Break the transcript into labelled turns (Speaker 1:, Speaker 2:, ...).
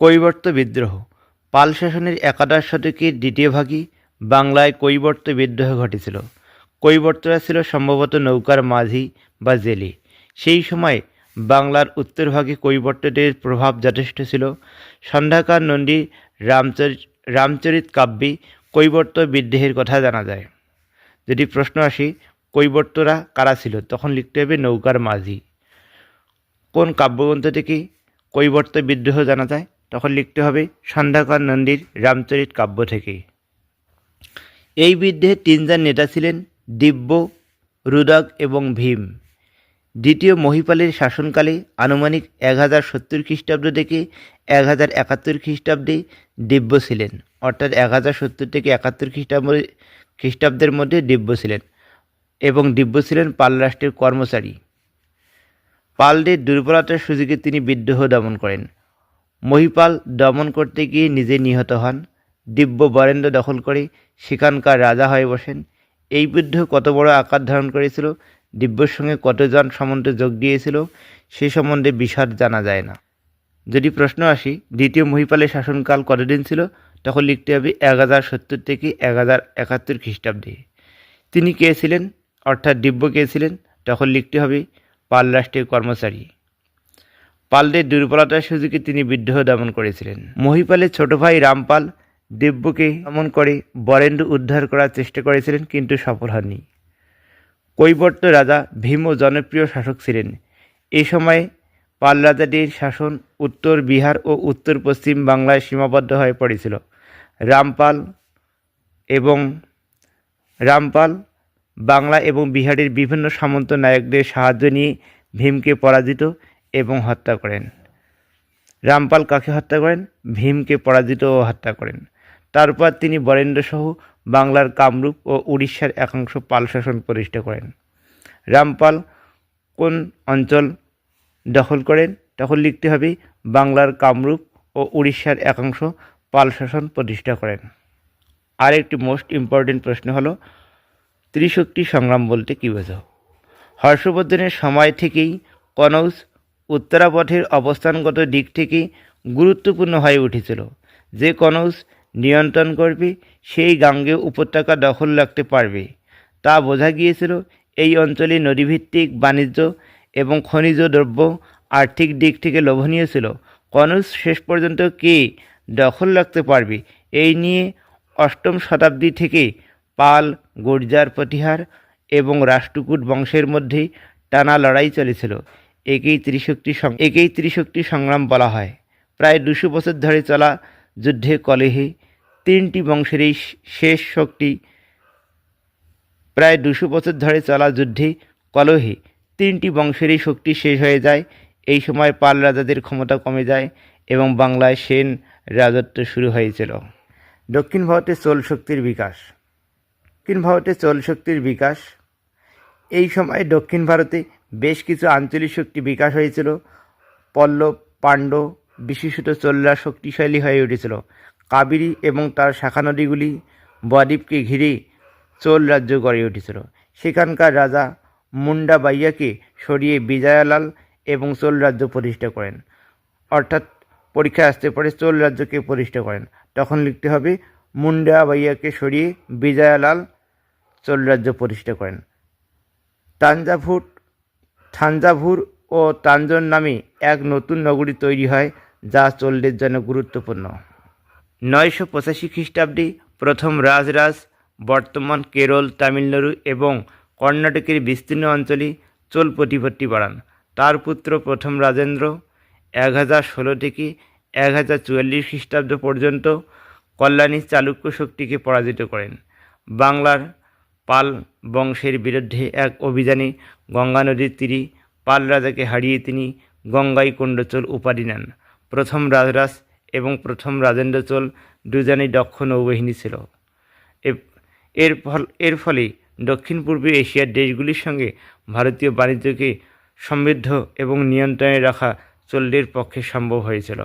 Speaker 1: কৈবর্ত বিদ্রোহ। পাল শাসনের একাদশ শতকের দ্বিতীয় ভাগে বাংলায় কৈবর্ত বিদ্রোহ ঘটেছিল। কৈবর্তরা ছিল সম্ভবত নৌকার মাঝি বা জেলে। সেই সময় বাংলার উত্তরভাগে কৈবর্তদের প্রভাব যথেষ্ট ছিল। সন্ধ্যাকার নন্দী রামচরিত রামচরিত কাব্যে কৈবর্ত বিদ্রোহের কথা জানা যায়। যদি প্রশ্ন আসে, কৈবর্তরা কারা ছিল? তখন লিখতে হবে নৌকার মাঝি। কোন কাব্যগ্রন্থ থেকে কৈবর্ত বিদ্রোহ জানা যায়? তখন লিখতে হবে সন্ধ্যাকর নন্দীর রামচরিত কাব্য থেকে। এই বিদ্রোহের তিনজন নেতা ছিলেন দিব্য, রুদক এবং ভীম। দ্বিতীয় মহিপালের শাসনকালে আনুমানিক এক হাজার সত্তর খ্রিস্টাব্দ থেকে এক হাজার একাত্তর খ্রিস্টাব্দে দিব্য ছিলেন। অর্থাৎ এক হাজার সত্তর থেকে একাত্তর খ্রিস্টাব্দ, খ্রিস্টাব্দের মধ্যে দিব্য ছিলেন এবং দিব্য ছিলেন পাল রাষ্ট্রের কর্মচারী। পালদের দুর্বলতার সুযোগে তিনি বিদ্রোহ দমন করেন। মহিপাল দমন করতে গিয়ে নিজে নিহত হন। দিব্য বরেন্দ্র দখল করে সেখানকার রাজা হয়ে বসেন। এই বিদ্রোহ কত বড় আকার ধারণ করেছিল, দিব্যর সঙ্গে কতজন সামন্ত যোগ দিয়েছিল, সে সম্বন্ধে বিশদ জানা যায় না। যদি প্রশ্ন আসি, দ্বিতীয় মহিপালের শাসনকাল কতদিন ছিল, তখন লিখতে হবে এক হাজার সত্তর থেকে এক হাজার একাত্তর খ্রিস্টাব্দে। তিনি কে ছিলেন, অর্থাৎ দিব্য কে ছিলেন, তখন লিখতে হবে পাল রাষ্ট্রের কর্মচারী। পালদের দুর্বলতার সুযোগে তিনি বিদ্রোহ দমন করেছিলেন। মহিপালের ছোট ভাই রামপাল দিব্যকে দমন করে বরেন্দ্র উদ্ধার করার চেষ্টা করেছিলেন, কিন্তু সফল হননি। কৈবর্ত রাজা ভীম জনপ্রিয় শাসক ছিলেন। এই সময়ে পাল রাজাটির শাসন উত্তর বিহার ও উত্তর পশ্চিম বাংলায় সীমাবদ্ধ হয়ে পড়েছিল। রামপাল এবং রামপাল বাংলা এবং বিহারের বিভিন্ন সামন্ত নায়কদের সাহায্য নিয়ে ভীমকে পরাজিত এবং হত্যা করেন। রামপাল কাকে হত্যা করেন? ভীমকে পরাজিত ও হত্যা করেন। তারপর তিনি বরেন্দ্রসহ বাংলার কামরূপ ও উড়িষ্যার একাংশ পাল শাসন প্রতিষ্ঠা করেন। রামপাল কোন অঞ্চল দখল করেন? তখন লিখতে হবে, বাংলার কামরূপ ও উড়িষ্যার একাংশ পাল শাসন প্রতিষ্ঠা করেন। আর একটি মোস্ট ইম্পর্টেন্ট প্রশ্ন হলো, ত্রিশক্তি সংগ্রাম বলতে কী বোঝো হর্ষবর্ধনের সময় থেকেই কনৌজ উত্তরাপথের অবস্থানগত দিক থেকে গুরুত্বপূর্ণ হয়ে উঠেছিল। যে কনৌজ নিয়ন্ত্রণ করবে, সেই গাঙ্গে উপত্যকা দখল রাখতে পারবে। তা বোঝা গিয়েছিল এই অঞ্চলে নদীভিত্তিক বাণিজ্য এবং খনিজ দ্রব্য আর্থিক দিক থেকে লোভনীয় ছিল। কনৌজ শেষ পর্যন্ত কে দখল রাখতে পারবে, এই নিয়ে অষ্টম শতাব্দী থেকে পাল, গুর্জার প্রতিহার এবং রাষ্ট্রকূট বংশের মধ্যে টানা লড়াই চলেছিল। একেই ত্রিশক্তি একেই ত্রিশক্তি সংগ্রাম বলা হয়। প্রায় দুশো বছর ধরে চলা যুদ্ধে কলেহে তিনটি বংশের এই শেষ শক্তি প্রায় দুশো বছর ধরে চলা যুদ্ধে কলহে তিনটি বংশেরই শক্তি শেষ হয়ে যায়। এই সময় পাল রাজাদের ক্ষমতা কমে যায় এবং বাংলায় সেন রাজত্ব শুরু হয়েছিল। দক্ষিণ ভারতে চোল শক্তির বিকাশ। দক্ষিণ ভারতে চোল শক্তির বিকাশ। এই সময় দক্ষিণ ভারতে বেশ কিছু আঞ্চলিক শক্তি বিকাশ হয়েছিল। পল্লব, পাণ্ডব বিশেষত চোলরা শক্তিশালী হয়ে উঠেছিল। কাবেরী এবং তার শাখা নদীগুলি বদ্বীপকে ঘিরে চোল রাজ্য গড়ে উঠেছিল। সেখানকার রাজা মুন্ডা বাইয়াকে সরিয়ে বিজয়ালাল এবং চোল রাজ্য প্রতিষ্ঠা করেন। অর্থাৎ পরীক্ষায় আসতে পারে চোল রাজ্যকে প্রতিষ্ঠা করেন। তখন লিখতে হবে মুন্ডা বাইয়াকে সরিয়ে বিজয়ালাল চোল রাজ্য প্রতিষ্ঠা করেন। তাঞ্জাভুর থাঞ্জাভুর ও তাঞ্জন নামে এক নতুন নগরী তৈরি হয়, যা চোলদের জন্য গুরুত্বপূর্ণ। নয়শো পঁচাশি খ্রিস্টাব্দে প্রথম রাজরাজ, বর্তমান কেরল, তামিলনাড়ু এবং কর্ণাটকের বিস্তীর্ণ অঞ্চলে চোল প্রতিপত্তি বাড়ান। তার পুত্র প্রথম রাজেন্দ্র এক হাজার ষোলো থেকে এক হাজার চুয়াল্লিশ খ্রিস্টাব্দ পর্যন্ত কল্যাণী চালুক্য শক্তিকে পরাজিত করেন। বাংলার পাল বংশের বিরুদ্ধে এক অভিযানে গঙ্গা নদীর তীরে পাল রাজাকে হারিয়ে তিনি গঙ্গাই কোণ্ডচোল উপাধি নেন। প্রথম রাজরাজ এবং প্রথম রাজেন্দ্র চোল দুজনেই দক্ষ নৌবাহিনী ছিল। এর ফল এর ফলে দক্ষিণ পূর্ব এশিয়ার দেশগুলির সঙ্গে ভারতীয় বাণিজ্যকে সমৃদ্ধ এবং নিয়ন্ত্রণে রাখা চোলদের পক্ষে সম্ভব হয়েছিল।